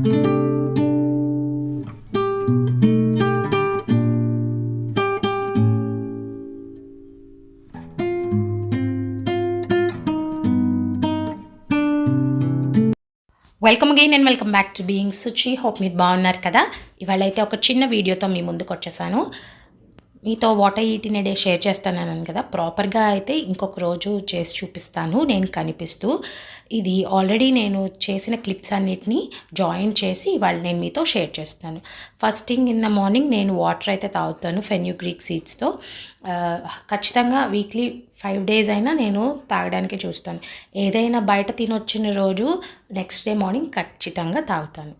Welcome again and welcome back to being Suchi hope మీరు బాగున్నారు కదా? ఇవాళ అయితే ఒక చిన్న వీడియోతో మీ ముందుకు వచ్చేసాను మీతో what I eat in a day share చేస్తానన్నాను కదా. ప్రాపర్గా అయితే ఇంకొక రోజు చేసి చూపిస్తాను. నేను కనిపిస్తూ ఇది ఆల్రెడీ నేను చేసిన క్లిప్స్ అన్నిటినీ జాయిన్ చేసి ఇవాళ నేను మీతో షేర్ చేస్తాను. First thing in the morning నేను వాటర్ అయితే తాగుతాను ఫెన్యూగ్రీక్ సీడ్స్తో ఖచ్చితంగా వీక్లీ ఫైవ్ డేస్ అయినా నేను తాగడానికి చూస్తాను. ఏదైనా బయట తినొచ్చిన రోజు నెక్స్ట్ డే మార్నింగ్ ఖచ్చితంగా తాగుతాను.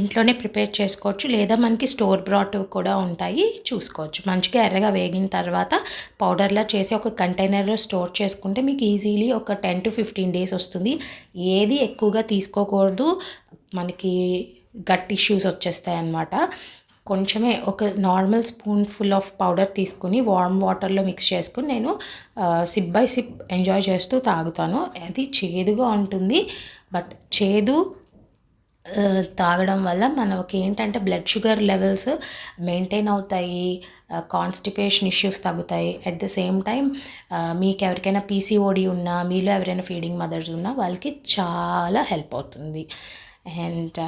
ఇంట్లోనే ప్రిపేర్ చేసుకోవచ్చు. లేదా మనకి స్టోర్ బ్రాట్ కూడా ఉంటాయి. చూసుకోవచ్చు. మంచిగా ఎర్రగా వేగిన తర్వాత పౌడర్లా చేసి ఒక కంటైనర్లో స్టోర్ చేసుకుంటే మీకు ఈజీలీ ఒక టెన్ టు ఫిఫ్టీన్ డేస్ వస్తుంది. ఏది ఎక్కువగా తీసుకోకూడదు. మనకి గట్ ఇష్యూస్ వచ్చేస్తాయి అన్నమాట. కొంచెమే ఒక normal spoon full of powder తీసుకుని వార్మ్ వాటర్లో మిక్స్ చేసుకుని నేను సిప్ బై సిప్ ఎంజాయ్ చేస్తూ తాగుతాను. అది చేదుగా ఉంటుంది. బట్ చేదు తాగడం వల్ల మనకి ఏంటంటే బ్లడ్ షుగర్ లెవెల్స్ మెయింటైన్ అవుతాయి కాన్స్టిపేషన్ ఇష్యూస్ తగ్గుతాయి. అట్ ద సేమ్ టైం మీకు ఎవరికైనా పీసీఓడి ఉన్నా మీలో ఎవరైనా ఫీడింగ్ మదర్స్ ఉన్నా వాళ్ళకి చాలా హెల్ప్ అవుతుంది. And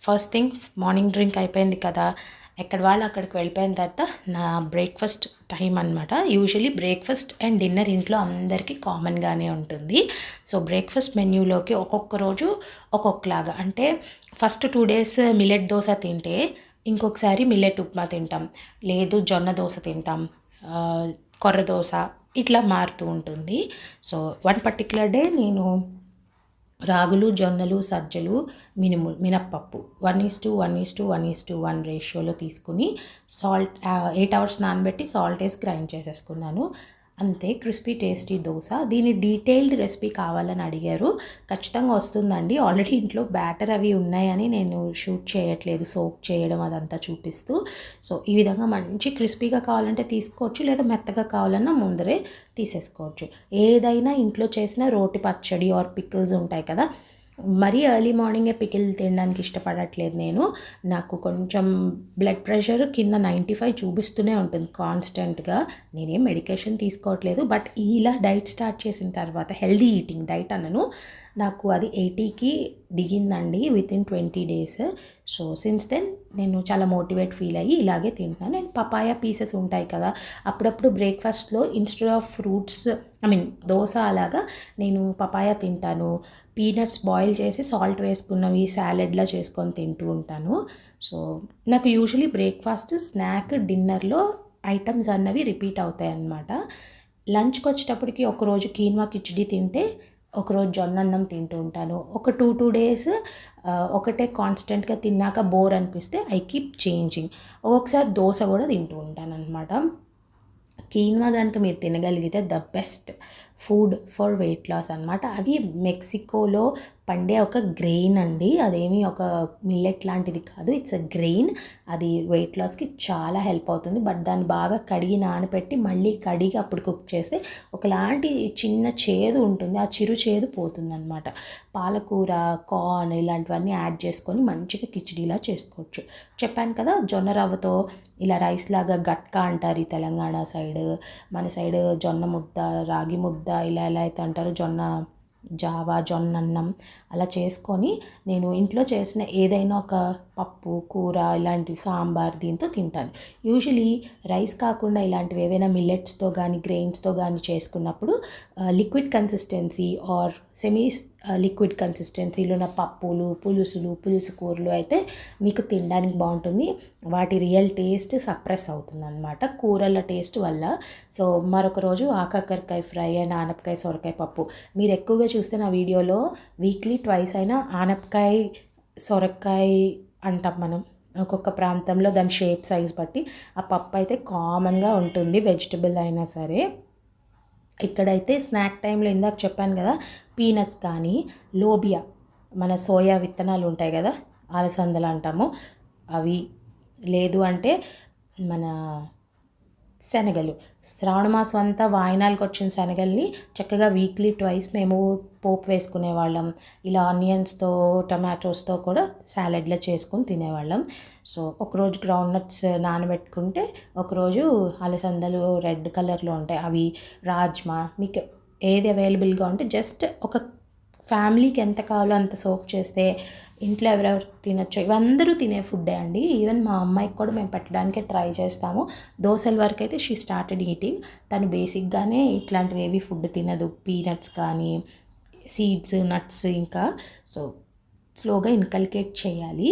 first thing morning drink అయిపోయింది కదా ఎక్కడ వాళ్ళు అక్కడికి వెళ్ళిపోయిన తర్వాత నా బ్రేక్ఫాస్ట్ టైం అనమాట యూజువలీ బ్రేక్ఫాస్ట్ అండ్ డిన్నర్ ఇంట్లో అందరికీ కామన్గానే ఉంటుంది. సో బ్రేక్ఫాస్ట్ మెన్యూలోకి ఒక్కొక్క రోజు ఒక్కొక్కలాగా. అంటే first two days millet dosa తింటే ఇంకొకసారి మిల్లెట్ ఉప్మా తింటాం. లేదు జొన్న దోశ తింటాం. కొర్ర దోశ ఇట్లా మారుతూ ఉంటుంది. సో వన్ పర్టికులర్ డే నేను రాగులు జొన్నలు సజ్జలు మినుము మినప్పప్పు. One is to one is to one is to one రేషియోలో తీసుకుని సాల్ట్ ఎయిట్ అవర్స్ నానబెట్టి సాల్ట్ వేసి గ్రైండ్ చేసేసుకున్నాను. అంతే క్రిస్పీ టేస్టీ దోశ. దీని డీటెయిల్డ్ రెసిపీ కావాలని అడిగారు. ఖచ్చితంగా వస్తుందండి. ఆల్రెడీ ఇంట్లో బ్యాటర్ అవి ఉన్నాయని నేను షూట్ చేయట్లేదు సోక్ చేయడం అదంతా చూపిస్తూ. సో ఈ విధంగా మంచి క్రిస్పీగా కావాలంటే తీసుకోవచ్చు లేదా మెత్తగా కావాలన్నా ముందరే తీసేసుకోవచ్చు. ఏదైనా ఇంట్లో చేసిన రోటి పచ్చడి ఆర్ పికిల్స్ ఉంటాయి కదా మరీ ఎర్లీ మార్నింగే పికిల్ తినడానికి ఇష్టపడట్లేదు నేను. నాకు కొంచెం బ్లడ్ ప్రెషర్ కింద నైంటీ ఫైవ్ చూపిస్తూనే ఉంటుంది కాన్స్టెంట్గా. నేనేం మెడికేషన్ తీసుకోవట్లేదు. బట్ ఇలా డైట్ స్టార్ట్ చేసిన తర్వాత హెల్దీ ఈటింగ్ డైట్ అన్నను నాకు అది ఎయిటీకి దిగిందండి with in twenty days. So since then నేను చాలా మోటివేట్ ఫీల్ అయ్యి ఇలాగే తింటున్నాను. నేను పపాయ పీసెస్ ఉంటాయి కదా అప్పుడప్పుడు బ్రేక్ఫాస్ట్లో instead of fruits I mean dosa అలాగా నేను పపాయ తింటాను. పీనట్స్ బాయిల్ చేసి సాల్ట్ వేసుకున్నవి సాలెడ్లా చేసుకొని తింటూ ఉంటాను. సో నాకు యూజువలీ బ్రేక్ఫాస్ట్ స్నాక్ డిన్నర్లో ఐటమ్స్ అన్నవి రిపీట్ అవుతాయి అన్నమాట లంచ్కి వచ్చేటప్పటికి ఒకరోజు కీన్వా కిచడీ తింటే ఒకరోజు జొన్న అన్నం తింటూ ఉంటాను. ఒక టూ టూ డేస్ ఒకటే కాన్స్టెంట్గా తిన్నాక బోర్ అనిపిస్తే ఐ కీప్ చేంజింగ్. ఒక్కొక్కసారి దోశ కూడా తింటూ ఉంటాను అనమాట కీన్వా కనుక మీరు తినగలిగితే the best food for weight loss అనమాట అవి మెక్సికోలో పండే ఒక గ్రెయిన్ అండి. అదేమి ఒక మిల్లెట్ లాంటిది కాదు. ఇట్స్ అ గ్రెయిన్ అది వెయిట్ లాస్కి చాలా హెల్ప్ అవుతుంది. బట్ దాన్ని బాగా కడిగి నానబెట్టి మళ్ళీ కడిగి అప్పుడు కుక్ చేస్తే ఒకలాంటి చిన్న చేదు ఉంటుంది. ఆ చిరు చేదు పోతుందన్నమాట. పాలకూర కార్న్ ఇలాంటివన్నీ యాడ్ చేసుకొని మంచిగా కిచిడీలా చేసుకోవచ్చు. చెప్పాను కదా జొన్న రవ్వతో ఇలా రైస్ లాగా గట్కా అంటారు ఈ తెలంగాణ సైడ్. మన సైడ్ జొన్న ముద్ద రాగి ముద్ద ఇలా ఎలా అయితే అంటారో జొన్న జావా జొన్న అన్నం అలా చేసుకొని నేను ఇంట్లో చేసిన ఏదైనా ఒక పప్పు కూర ఇలాంటివి సాంబార్ దీంతో తింటాను. యూజువలీ రైస్ కాకుండా ఇలాంటివి ఏవైనా మిల్లెట్స్తో కానీ గ్రెయిన్స్తో కానీ చేసుకున్నప్పుడు liquid consistency or semi liquid కన్సిస్టెన్సీలో ఉన్న పప్పులు పులుసులు పులుసు కూరలు అయితే మీకు తినడానికి బాగుంటుంది. వాటి రియల్ టేస్ట్ సప్రెస్ అవుతుంది అనమాట కూరల టేస్ట్ వల్ల. సో మరొక రోజు ఆకాకరకాయ ఫ్రై అండ్ ఆనపకాయ సొరకాయ పప్పు. మీరు ఎక్కువగా చూస్తే నా వీడియోలో వీక్లీ ట్వైస్ అయినా ఆనపకాయ సొరకాయ అంటాం మనం. ఒక్కొక్క ప్రాంతంలో దాని షేప్ సైజ్ బట్టి ఆ పప్పు అయితే కామన్గా ఉంటుంది వెజిటబుల్ అయినా సరే. ఇక్కడైతే స్నాక్ టైంలో ఇందాక చెప్పాను కదా పీనట్స్ కానీ లోబియా మన సోయా విత్తనాలు ఉంటాయి కదా అలసందలు అంటాము. అవి లేదు అంటే మన శనగలు. శ్రావణ మాసం అంతా వాయినాలకు వచ్చిన శనగల్ని చక్కగా వీక్లీ ట్వైస్ మేము పోపు వేసుకునే వాళ్ళం ఇలా ఆనియన్స్తో టమాటోస్తో కూడా సాలెడ్లో చేసుకుని తినేవాళ్ళం. సో ఒకరోజు గ్రౌండ్ నట్స్ నానబెట్టుకుంటే ఒకరోజు అలసందలు రెడ్ కలర్లో ఉంటాయి. అవి రాజ్మా మీకు ఏది అవైలబుల్గా ఉంటే జస్ట్ ఒక ఫ్యామిలీకి ఎంత కావాలో అంత సోప్ చేస్తే ఇంట్లో ఎవరెవరు తినచ్చు ఇవందరూ తినే ఫుడ్డే అండి. ఈవెన్ మా అమ్మాయికి కూడా మేము పెట్టడానికే ట్రై చేస్తాము. దోశల వరకు అయితే షీ స్టార్టెడ్ ఈటింగ్ తను బేసిక్గానే ఇట్లాంటివి ఏవి ఫుడ్ తినదు. పీనట్స్ కానీ సీడ్స్ నట్స్ ఇంకా. సో స్లోగా ఇన్కల్కేట్ చేయాలి.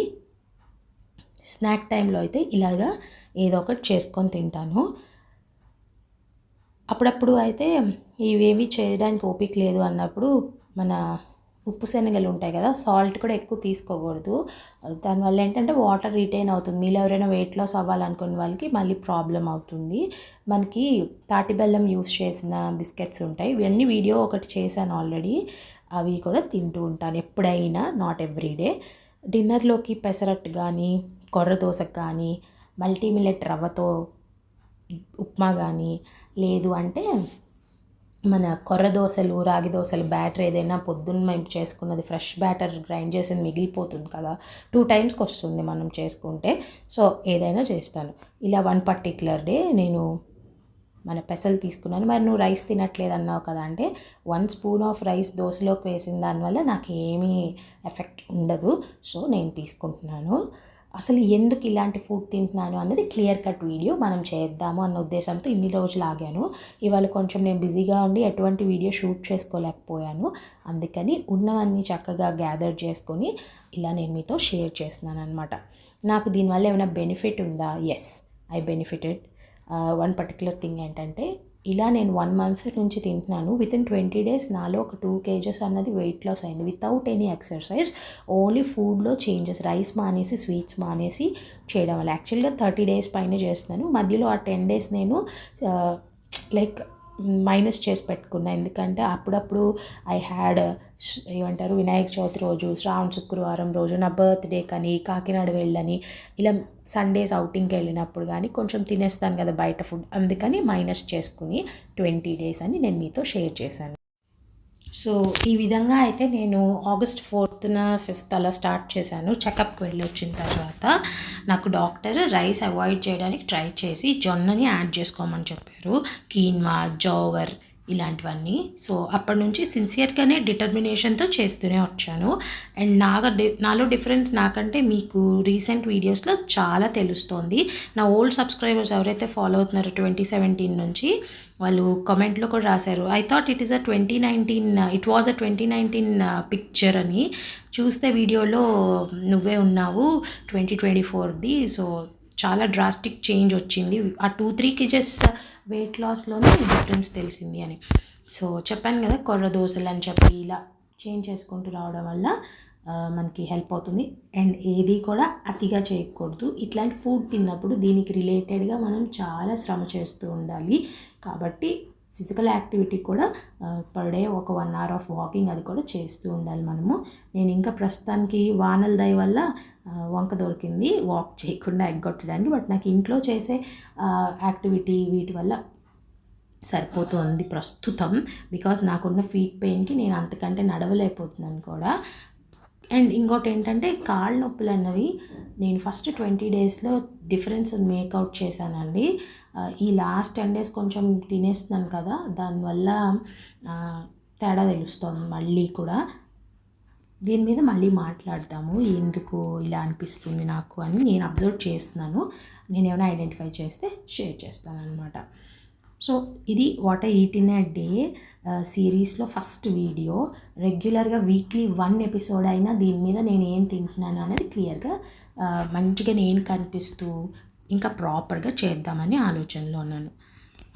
స్నాక్ టైంలో అయితే ఇలాగా ఏదో ఒకటి చేసుకొని తింటాను. అప్పుడప్పుడు అయితే ఇవేవి చేయడానికి ఓపిక లేదు అన్నప్పుడు మన ఉప్పు శనగలు ఉంటాయి కదా సాల్ట్ కూడా ఎక్కువ తీసుకోకూడదు. దానివల్ల ఏంటంటే వాటర్ రిటైన్ అవుతుంది. మీలో ఎవరైనా వెయిట్ లాస్ అవ్వాలనుకునే వాళ్ళకి మళ్ళీ ప్రాబ్లం అవుతుంది. మనకి తాటి బెల్లం యూస్ చేసిన బిస్కెట్స్ ఉంటాయి. ఇవన్నీ వీడియో ఒకటి చేశాను ఆల్రెడీ. అవి కూడా తింటూ ఉంటాను ఎప్పుడైనా నాట్ ఎవ్రీడే డిన్నర్లోకి పెసరట్టు కానీ కొర్ర దోశకు కానీ మల్టీమిల్లెట్ రవ్వతో ఉప్మా కానీ లేదు అంటే మన కొర్ర దోశలు రాగి దోశలు బ్యాటర్ ఏదైనా పొద్దున్న మేము చేసుకున్నది ఫ్రెష్ బ్యాటర్ గ్రైండ్ చేసింది మిగిలిపోతుంది కదా. టూ టైమ్స్కి వస్తుంది మనం చేసుకుంటే. సో ఏదైనా చేస్తాను. ఇలా వన్ పర్టిక్యులర్ డే నేను మన పెసలు తీసుకున్నాను. మరి నువ్వు రైస్ తినట్లేదు అన్నావు కదా అంటే వన్ స్పూన్ ఆఫ్ రైస్ దోశలోకి వేసిన దానివల్ల నాకు ఏమీ ఎఫెక్ట్ ఉండదు. సో నేను తీసుకుంటున్నాను. అసలు ఎందుకు ఇలాంటి ఫుడ్ తింటున్నాను అన్నది క్లియర్ కట్ వీడియో మనం చేద్దాము అన్న ఉద్దేశంతో ఇన్ని రోజులు ఆగాను. ఇవాళ కొంచెం నేను బిజీగా ఉండి ఎటువంటి వీడియో షూట్ చేసుకోలేకపోయాను. అందుకని ఉన్నవన్నీ చక్కగా గ్యాదర్ చేసుకొని ఇలా నేను మీతో షేర్ చేస్తున్నాను అనమాట నాకు దీనివల్ల ఏమైనా బెనిఫిట్ ఉందా? Yes I benefited one particular thing ఏంటంటే ఇలా నేను వన్ మంత్ నుంచి తింటున్నాను. విత్ ఇన్ ట్వంటీ డేస్ నాలో ఒక టూ కేజెస్ అన్నది వెయిట్ లాస్ అయింది. వితౌట్ ఎనీ ఎక్సర్సైజ్ ఓన్లీ ఫుడ్లో చేంజెస్ రైస్ మానేసి స్వీట్స్ మానేసి చేయడం వల్ల. యాక్చువల్గా థర్టీ డేస్ పైన చేస్తున్నాను. మధ్యలో ఆ టెన్ డేస్ నేను uh, లైక్ మైనస్ చేసి పెట్టుకున్నా. ఎందుకంటే అప్పుడప్పుడు ఐ హ్యాడ్ ఏమంటారు వినాయక చవితి రోజు శ్రావణ శుక్రవారం రోజు నా బర్త్డే కానీ కాకినాడ వెళ్ళని ఇలా సండేస్ అవుటింగ్కి వెళ్ళినప్పుడు కానీ కొంచెం తినేస్తాను కదా బయట ఫుడ్ అందుకని మైనస్ చేసుకుని ట్వంటీ డేస్ అని నేను మీతో షేర్ చేశాను. సో ఈ విధంగా అయితే నేను ఆగస్ట్ ఫోర్త్న ఫిఫ్త్ అలా స్టార్ట్ చేశాను. చెకప్కి వెళ్ళి వచ్చిన తర్వాత నాకు డాక్టర్ రైస్ అవాయిడ్ చేయడానికి ట్రై చేసి జొన్నని యాడ్ చేసుకోమని చెప్పారు. కీన్వా జోవర్ ఇలాంటివన్నీ. సో అప్పటి నుంచి సిన్సియర్గానే డిటర్మినేషన్తో చేస్తూనే వచ్చాను. అండ్ నాగా నాలో డిఫరెన్స్ నాకంటే మీకు రీసెంట్ వీడియోస్లో చాలా తెలుస్తోంది. నా ఓల్డ్ సబ్స్క్రైబర్స్ ఎవరైతే ఫాలో అవుతున్నారో ట్వంటీ సెవెంటీన్ నుంచి వాళ్ళు కామెంట్లో కూడా రాశారు I thought it is a twenty nineteen it was a twenty nineteen picture అని. చూస్తే వీడియోలో నువ్వే ఉన్నావు ట్వంటీ ట్వంటీ ఫోర్ది. సో చాలా డ్రాస్టిక్ చేంజ్ వచ్చింది. ఆ టూ త్రీ కేజెస్ వెయిట్ లాస్లోనే డిఫరెన్స్ తెలిసింది అని. సో చెప్పాను కదా కొర్ర దోశలు అని చెప్పి ఇలా చేంజ్ చేసుకుంటూ రావడం వల్ల uh, మనకి హెల్ప్ అవుతుంది. అండ్ ఏది కూడా అతిగా చేయకూడదు. ఇట్లాంటి ఫుడ్ తిన్నప్పుడు దీనికి రిలేటెడ్గా మనం చాలా శ్రమ చేస్తూ ఉండాలి. కాబట్టి ఫిజికల్ యాక్టివిటీ కూడా పర్ డే ఒక వన్ అవర్ ఆఫ్ వాకింగ్ అది కూడా చేస్తూ ఉండాలి మనము. నేను ఇంకా ప్రస్తుతానికి వానల దయ వల్ల వంక దొరికింది. వాక్ చేయకుండా ఎగ్గొట్టడానికి బట్ నాకు ఇంట్లో చేసే యాక్టివిటీ వీటి వల్ల సరిపోతుంది ప్రస్తుతం. బికాస్ నాకున్న ఫీట్ పెయిన్కి నేను అంతకంటే నడవలేకపోతున్నాను కూడా. అండ్ ఇంకోటి ఏంటంటే కాళ్ళ నొప్పులు అన్నవి నేను ఫస్ట్ ట్వంటీ డేస్లో డిఫరెన్స్ మేకౌట్ చేశానండి. ఈ లాస్ట్ టెన్ డేస్ కొంచెం తినేస్తున్నాను కదా దానివల్ల తేడా తెలుస్తుంది మళ్ళీ కూడా. దీని మీద మళ్ళీ మాట్లాడతాము ఎందుకు ఇలా అనిపిస్తుంది నాకు అని నేను అబ్జర్వ్ చేస్తున్నాను. నేను ఏమైనా ఐడెంటిఫై చేస్తే షేర్ చేస్తాను అనమాట సో ఇది వాట్ ఐ ఈట్ డే సిరీస్లో ఫస్ట్ వీడియో. రెగ్యులర్గా వీక్లీ వన్ ఎపిసోడ్ అయినా దీని మీద నేను ఏం తింటున్నాను అనేది క్లియర్గా మంచిగా నేను కనిపిస్తూ ఇంకా ప్రాపర్గా చేద్దామని ఆలోచనలో ఉన్నాను.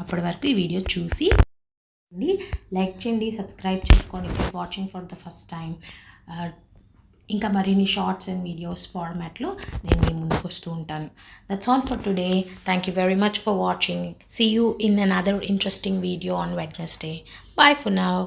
అప్పటి వరకు ఈ వీడియో చూసి లైక్ చేయండి సబ్స్క్రైబ్ చేసుకోండి. Watching for the first time ఇంకా మరిన్ని షార్ట్స్ అండ్ వీడియోస్ ఫార్మాట్లో నేను మీ ముందుకు వస్తూ ఉంటాను. That's all for today thank you very much for watching see you in another interesting video on Wednesday bye for now